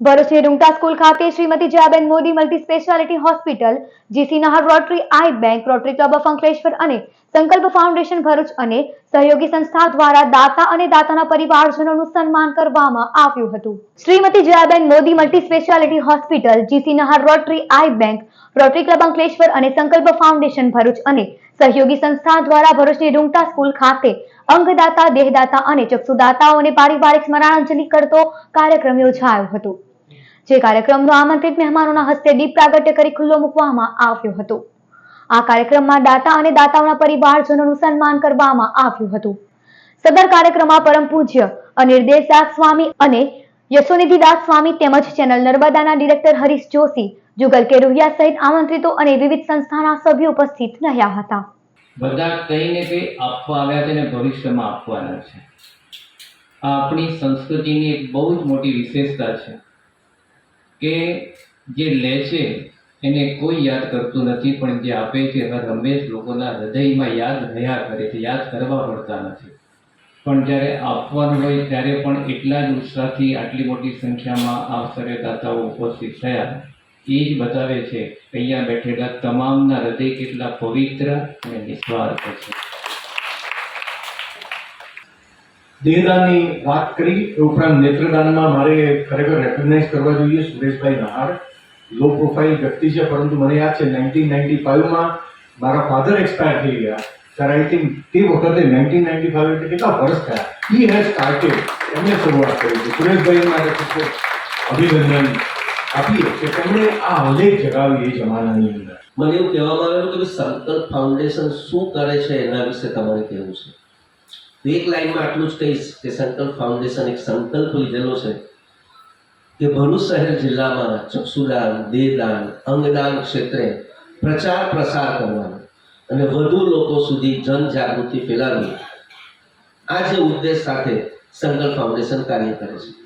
ભરૂચની રૂંગટા સ્કૂલ ખાતે Shrimati Jayaben Modi multi speciality hospital G C Nahar Rotary eye bank Rotary club of Ankleshwar અને Sankalp foundation Bharuch અને સહયોગી સંસ્થા દ્વારા દાતા અને દાતાના પરિવારજનોનું સન્માન કરવામાં આવ્યું હતું. Shrimati Jayaben Modi multi speciality hospital G C Nahar Rotary eye bank Rotary club Ankleshwar અને સંકલ્પ ફાઉન્ડેશન ભરૂચ અને સહયોગી સંસ્થા દ્વારા ભરૂચની રૂંગટા સ્કૂલ ખાતે અંગદાતા, દેહદાતા અને ચક્ષુદાતાઓને પારિવારિક સ્મરણાંજલિ કરતો કાર્યક્રમ યોજાયો હતો. જે કાર્યક્રમનો આમંત્રિત મહેમાનોના હસ્તે દીપ પ્રાગટ્ય કરી ખુલ્લો મૂકવામાં આવ્યો હતો. આ કાર્યક્રમમાં દાતા અને દાતાઓના પરિવારજનોનું સન્માન કરવામાં આવ્યું હતું. સદર કાર્યક્રમમાં પરમ પૂજ્ય અનિર્દેશ દાસ સ્વામી અને યશોનિધિદાસ સ્વામી તેમજ ચેનલ નર્મદાના ડિરેક્ટર હરીશ જોશી, જુગલ કેરુહિયા સહિત આમંત્રિતો અને વિવિધ સંસ્થાના સભ્યો ઉપસ્થિત રહ્યા હતા. બધા કંઈ ને આપવા આવ્યા છે ને ભવિષ્યમાં આપવાના છે. આ આપણી સંસ્કૃતિની એક બહુ જ મોટી વિશેષતા છે. કે જે લે છે, એને કોઈ યાદ કરતું નથી, પણ જે આપે છે એવા રમેશ લોકોના હૃદયમાં યાદ રહ્યા કરે છે, યાદ કરવા પડતા નથી. પણ જ્યારે આપવાનું હોય, ત્યારે પણ એટલા જ ઉત્સાહથી આટલી મોટી સંખ્યામાં આ સર્વદાતાઓ દાતાઓ ઉપસ્થિત થયા. એ જ બતાવે છે અહીંયા બેઠેલા તમામના હૃદય કેટલા પવિત્ર અને નિસ્વાર્થ છે. દેહદાનની વાત કરી એ ઉપરાંત નેત્રદાનમાં મારે ખરેખર રેકગ્નાઇઝ કરવા જોઈએ સુરેશભાઈ નહાર. લો પ્રોફાઇલ વ્યક્તિ છે, પરંતુ મને યાદ છે નાઇન્ટીન નાઇન્ટી ફાઇવમાં મારા ફાધર એક્સપાયર થઈ ગયા. ત્યારે આઈ થિંક તે વખતે નાઇન્ટીન નાઇન્ટી ફાઇવ એટલે કેટલા વર્ષ થયા? હી હેઝ સ્ટાર્ટેડ એમને શરૂઆત કરી છે સુરેશભાઈ મારે ખૂબ અભિનંદન આપીએ કે તેમણે આ હલેખ જગાવી એ જમાનાની અંદર. મને એવું કહેવામાં આવેલું કે સંકલ્પ ફાઉન્ડેશન શું કરે છે એના વિશે તમારે કહેવું છે? તો એક લાઈનમાં આટલું જ કહીશ કે સંકલ્પ ફાઉન્ડેશન એક સંકલ્પ લીધેલો છે કે ભરૂચ શહેર જિલ્લામાં ચક્ષુદાન, દેહદાન, અંગદાન ક્ષેત્રે પ્રચાર પ્રસાર કરવાનો અને વધુ લોકો સુધી જનજાગૃતિ ફેલાવવી આ જે ઉદ્દેશ સાથે સંકલ્પ ફાઉન્ડેશન કાર્ય કરે છે.